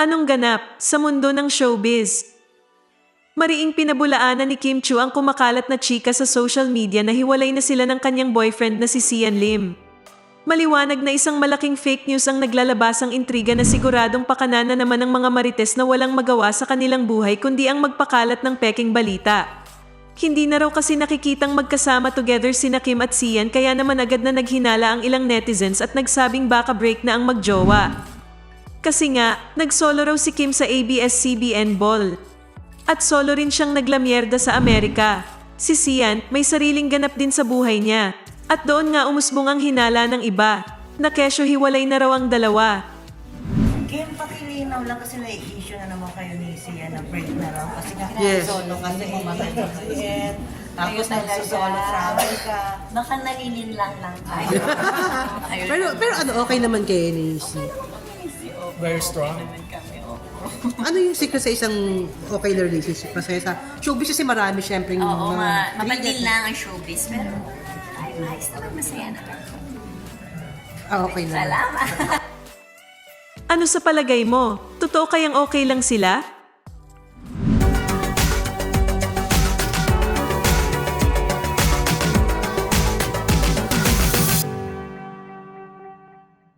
Anong ganap sa mundo ng showbiz? Mariing pinabulaanan ni Kim Chu ang kumakalat na chika sa social media na hiwalay na sila ng kanyang boyfriend na si Sian Lim. Maliwanag na isang malaking fake news ang naglalabasang intriga na siguradong pakana na naman ng mga marites na walang magawa sa kanilang buhay kundi ang magpakalat ng peking balita. Hindi na raw kasi nakikitang magkasama together sina Kim at Sian kaya naman agad na naghinala ang ilang netizens at nagsabing baka break na ang magjowa. Kasi nga, nagsolo raw si Kim sa ABS-CBN Ball. At solo rin siyang naglamyerda sa Amerika. Si Sian, may sariling ganap din sa buhay niya. At doon nga umusbong ang hinala ng iba. Na kesyo hiwalay na raw ang dalawa. Kim, pakilinaw lang kasi na-issue na naman kayo ni Sia na break na raw. Kasi nga Yes. solo kasi mamatay ka. Tapos nagsusolo travel ka. Baka nalilin lang lang tayo. Pero, pero ano, okay naman kay NAC. Very strong. Ano yung secret sa isang okay na relationship? Kasi sa showbiz kasi marami syempre yung Oo, ma mga... mapadil lang ang showbiz. Pero ay, ayos naman, masaya naman. Ah, okay na. Salamat. Ano sa palagay mo? Totoo kayang okay lang sila?